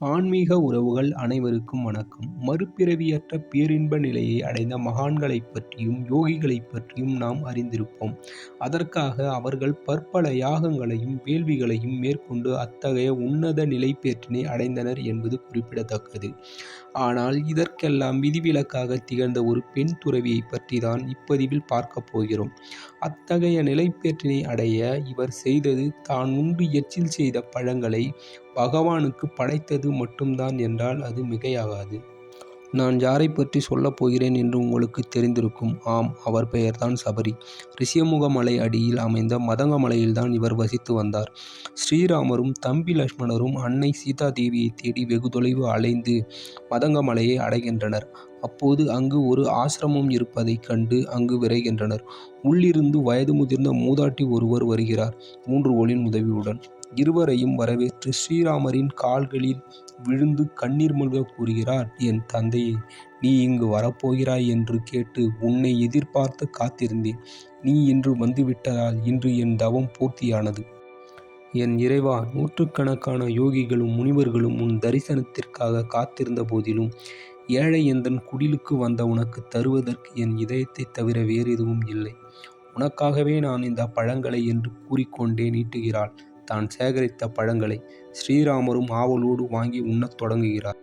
ஆன்மீக உறவுகள் அனைவருக்கும் வணக்கம். மறுபிறவியற்ற பேரின்ப நிலையை அடைந்த மகான்களைப் பற்றியும், யோகிகளைப் பற்றியும் நாம் அறிந்திருப்போம். அதற்காக அவர்கள் பற்பல யாகங்களையும், வேள்விகளையும் மேற்கொண்டு அத்தகைய உன்னத நிலைப்பேற்றினை அடைந்தனர் என்பது குறிப்பிடத்தக்கது. ஆனால் இதற்கெல்லாம் விதிவிலக்காக திகழ்ந்த ஒரு பெண் துறவியைப் தான் இப்பதிவில் பார்க்கப் போகிறோம். அத்தகைய நிலைப்பேற்றினை அடைய இவர் செய்தது தான் உண்டு எச்சில் செய்த பழங்களை பகவானுக்குப் படைத்தது மட்டும்தான் என்றால் அது மிகையாகாது. நான் யாரை பற்றி சொல்லப் போகிறேன் என்று உங்களுக்கு தெரிந்திருக்கும். ஆம் அவர் பெயர்தான் சபரி. ரிஷியமுக மலை அடியில் அமைந்த மதங்க மலையில்தான் இவர் வசித்து வந்தார். ஸ்ரீராமரும் தம்பி லக்ஷ்மணரும் அன்னை சீதா தேவியை தேடி வெகு தொலைவு அலைந்து மதங்க மலையை அடைகின்றனர். அப்போது அங்கு ஒரு ஆசிரமம் இருப்பதைக் கண்டு அங்கு விரைகின்றனர். உள்ளிருந்து வயது முதிர்ந்த மூதாட்டி ஒருவர் வருகிறார் மூன்று ஓளின் உதவியுடன். இருவரையும் வரவேற்று ஸ்ரீராமரின் கால்களில் விழுந்து கண்ணீர் மல்க கூறுகிறார் என் தந்தையே நீ இங்கு வரப்போகிறாய் என்று கேட்டு உன்னை எதிர்பார்த்து காத்திருந்தேன். நீ இன்று வந்துவிட்டதால் இன்று என் தவம் பூர்த்தியானது. என் இறைவா நூற்றுக்கணக்கான யோகிகளும் முனிவர்களும் உன் தரிசனத்திற்காக காத்திருந்த போதிலும் ஏழை எந்தன் குடிலுக்கு வந்த உனக்கு தருவதற்கு என் இதயத்தைத் தவிர வேறு எதுவும் இல்லை. உனக்காகவே நான் இந்த பழங்களை என்று கூறிக்கொண்டே நீட்டுகிறாள் தான் சேகரித்த பழங்களை. ஸ்ரீராமரும் ஆவலோடு வாங்கி உண்ணத் தொடங்குகிறார்.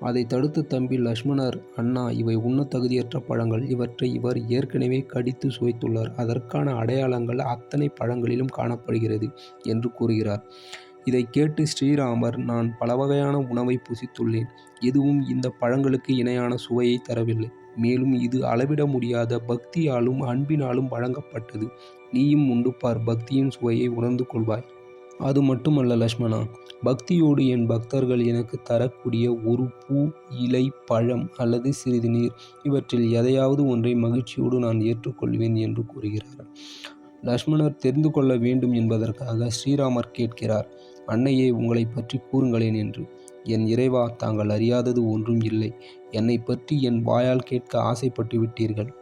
அதைத் தடுத்த தம்பி லக்ஷ்மணர் அண்ணா இவை உண்ண தகுதியற்ற பழங்கள். இவற்றை இவர் ஏற்கனவே கடித்துச் சுவைத்துள்ளார். அதற்கான அடையாளங்கள் அத்தனை பழங்களிலும் காணப்படுகிறது என்று கூறுகிறார். இதைக் கேட்டு ஸ்ரீராமர் நான் பல வகையான உணவை புசித்துள்ளேன். எதுவும் இந்த பழங்களுக்கு இணையான சுவையை தரவில்லை. மேலும் இது அளவிட முடியாத பக்தியாலும் அன்பினாலும் வழங்கப்பட்டது. நீயும் உண்டு பார் பக்தியின் சுவையை உணர்ந்து கொள்வாய். அது மட்டுமல்ல லக்ஷ்மணா. பக்தியோடு என் பக்தர்கள் எனக்கு தரக்கூடிய ஒரு பூ, இலை, பழம் அல்லது சிறிது நீர் இவற்றில் எதையாவது ஒன்றை மகிழ்ச்சியோடு நான் ஏற்றுக்கொள்வேன் என்று கூறுகிறார். லக்ஷ்மணர் தெரிந்து கொள்ள வேண்டும் என்பதற்காக ஸ்ரீராமர் கேட்கிறார் அன்னையே உங்களைப் பற்றி கூறுங்களேன் என்று. என் இறைவா தாங்கள் அறியாதது ஒன்றும் இல்லை. என்னை பற்றி என் வாயால் கேட்க ஆசைப்பட்டு விட்டீர்கள்.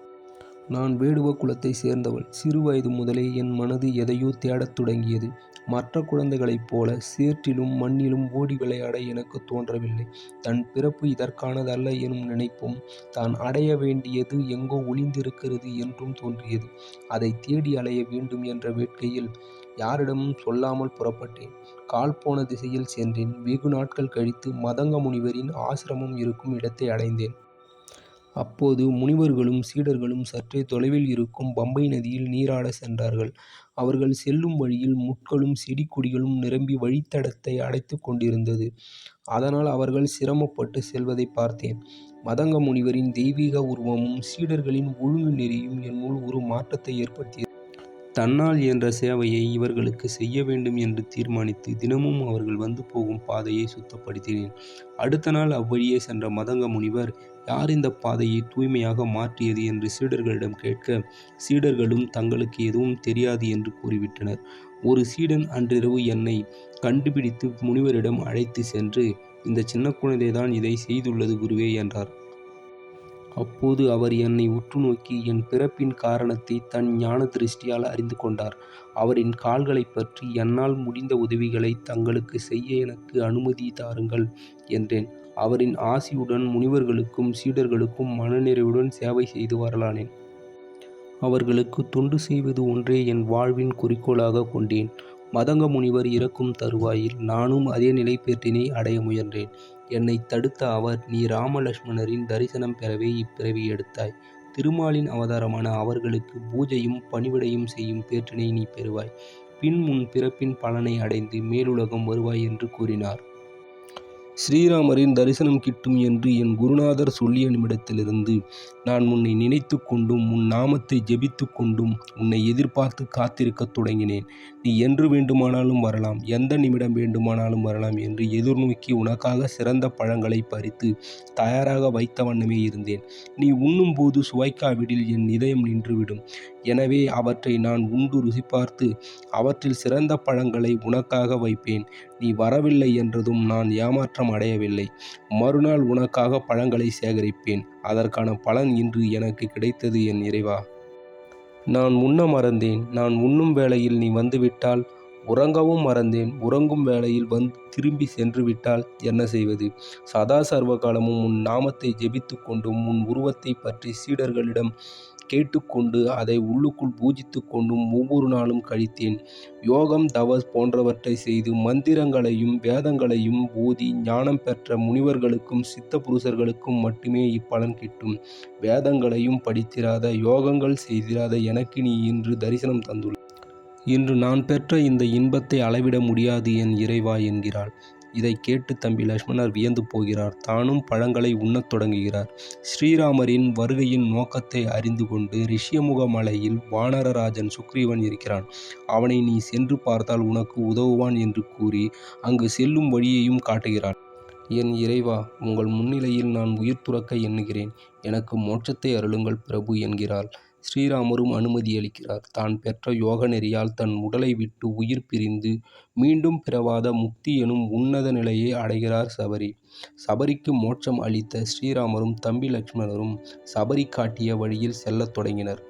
நான் வேடுவ குலத்தைச் சேர்ந்தவள். சிறு வயது முதலே என் மனது எதையோ தேடத் தொடங்கியது. மற்ற குழந்தைகளைப் போல சேற்றிலும் மண்ணிலும் ஓடி விளையாட எனக்கு தோன்றவில்லை. தன் பிறப்பு இதற்கானதல்ல எனும் நினைப்பும் தான் அடைய வேண்டியது எங்கோ ஒளிந்திருக்கிறது என்றும் தோன்றியது. அதை தேடி அலைய வேண்டும் என்ற வேட்கையில் யாரிடமும் சொல்லாமல் புறப்பட்டேன். கால் போன திசையில் சென்றேன். வெகு நாட்கள் கழித்து மதங்க முனிவரின் ஆசிரமம் இருக்கும் இடத்தை அடைந்தேன். அப்போது முனிவர்களும் சீடர்களும் சற்றே தொலைவில் இருக்கும் பம்பை நதியில் நீராடச் சென்றார்கள். அவர்கள் செல்லும் வழியில் முட்களும் செடி கொடிகளும் நிரம்பி வழித்தடத்தை அடைத்துக் கொண்டிருந்தது. அதனால் அவர்கள் சிரமப்பட்டுச் செல்வதைப் பார்த்தேன். மதங்க முனிவரின் தெய்வீக உருவமும் சீடர்களின் ஒழுங்கு நெறியும் என்னுள் ஒரு மாற்றத்தை ஏற்படுத்தியது. தன்னால் இயன்ற சேவையை இவர்களுக்கு செய்ய வேண்டும் என்று தீர்மானித்து தினமும் அவர்கள் வந்து போகும் பாதையை சுத்தப்படுத்தினேன். அடுத்த நாள் அவ்வழியே சென்ற மதங்க முனிவர் யார் இந்த பாதையை தூய்மையாக மாற்றியது என்று சீடர்களிடம் கேட்க சீடர்களும் தங்களுக்கு எதுவும் தெரியாது என்று கூறிவிட்டனர். ஒரு சீடன் அன்றிரவு என்னை கண்டுபிடித்து முனிவரிடம் அழைத்துச் சென்று இந்தச் சின்னக் குழந்தைதான் இதை செய்துள்ளது குருவே என்றார். அப்போது அவர் என்னை உற்று நோக்கி என் பிறப்பின் காரணத்தை தன் ஞான திருஷ்டியால் அறிந்து கொண்டார். அவரின் கால்களைப் பற்றி என்னால் முடிந்த உதவிகளை தங்களுக்கு செய்ய எனக்கு அனுமதி தாருங்கள் என்றேன். அவரின் ஆசியுடன் முனிவர்களுக்கும் சீடர்களுக்கும் மனநிறைவுடன் சேவை செய்து வரலானேன். அவர்களுக்கு தொண்டு செய்வது ஒன்றே என் வாழ்வின் குறிக்கோளாகக் கொண்டேன். மதங்க முனிவர் இறக்கும் தருவாயில் நானும் அதே நிலைப்பேற்றினை அடைய முயன்றேன். என்னைத் தடுத்த அவர் நீ ராமலட்சுமணரின் தரிசனம் பெறவே இப்பிறவி எடுத்தாய். திருமாலின் அவதாரமான அவர்களுக்கு பூஜையும் பணிவிடையும் செய்யும் பேற்றினை நீ பெறுவாய். பின் உன் பிறப்பின் பலனை அடைந்து மேலுலகம் வருவாய் என்று கூறினார். ஸ்ரீராமரின் தரிசனம் கிட்டும் என்று என் குருநாதர் சொல்லிய நிமிடத்திலிருந்து நான் உன்னை நினைத்து கொண்டும் உன் நாமத்தை ஜெபித்து கொண்டும் உன்னை எதிர்பார்த்து காத்திருக்கத் தொடங்கினேன். நீ என்று வேண்டுமானாலும் வரலாம். எந்த நிமிடம் வேண்டுமானாலும் வரலாம் என்று எதிர்நோக்கி உனக்காக சிறந்த பழங்களைப் பறித்து தயாராக வைத்த வண்ணமே இருந்தேன். நீ உண்ணும்போது சுவைக்காவிடில் என் இதயம் நின்றுவிடும். எனவே அவற்றை நான் உண்டு ருசி பார்த்து அவற்றில் சிறந்த பழங்களை உனக்காக வைப்பேன். நீ வரவில்லை என்றதும் நான் ஏமாற்றம் அடையவில்லை. மறுநாள் உனக்காக பழங்களை சேகரிப்பேன். அதற்கான பலன் இன்று எனக்கு கிடைத்தது என் இறைவா. நான் உண்ண மறந்தேன். நான் உண்ணும் வேளையில் நீ வந்துவிட்டால் உறங்கவும் மறந்தேன். உறங்கும் வேளையில் வந்து சென்று விட்டால் என்ன செய்வது? சதா சர்வகாலமும் உன் நாமத்தை ஜெபித்து கொண்டும் உன் உருவத்தைப் பற்றி சீடர்களிடம் கேட்டுக்கொண்டு அதை உள்ளுக்குள் பூஜித்துக் கொண்டும் ஒவ்வொரு நாளும் கழித்தேன். யோகம் தவஸ் போன்றவற்றை செய்து மந்திரங்களையும் வேதங்களையும் ஓதி ஞானம் பெற்ற முனிவர்களுக்கும் சித்த புருஷர்களுக்கும் மட்டுமே இப்பலன் கிட்டும். வேதங்களையும் படித்திராத யோகங்கள் செய்திராத எனக்கு நீ இன்று தரிசனம் தந்துள்ள இன்று நான் பெற்ற இந்த இன்பத்தை அளவிட முடியாது என் இறைவா என்கிறாள். இதைக் கேட்டு தம்பி லக்ஷ்மணர் வியந்து போகிறார். தானும் பழங்களை உண்ணத் தொடங்குகிறார். ஸ்ரீராமரின் வருகையின் நோக்கத்தை அறிந்து கொண்டு ரிஷியமுக மலையில் வானரராஜன் சுக்ரீவன் இருக்கிறான். அவனை நீ சென்று பார்த்தால் உனக்கு உதவுவான் என்று கூறி அங்கு செல்லும் வழியையும் காட்டுகிறாள். என் இறைவா உங்கள் முன்னிலையில் நான் உயிர் துறக்க எண்ணுகிறேன். எனக்கு மோட்சத்தை அருளுங்கள் பிரபு என்கிறாள். ஸ்ரீராமரும் அனுமதியளிக்கிறார். தான் பெற்ற யோக நெறியால் தன் உடலை விட்டு உயிர் பிரிந்து மீண்டும் பிறவாத முக்தி எனும் உன்னத நிலையை அடைகிறார் சபரி. சபரிக்கு மோட்சம் அளித்த ஸ்ரீராமரும் தம்பி லக்ஷ்மணரும் சபரி காட்டிய வழியில் செல்லத் தொடங்கினர்.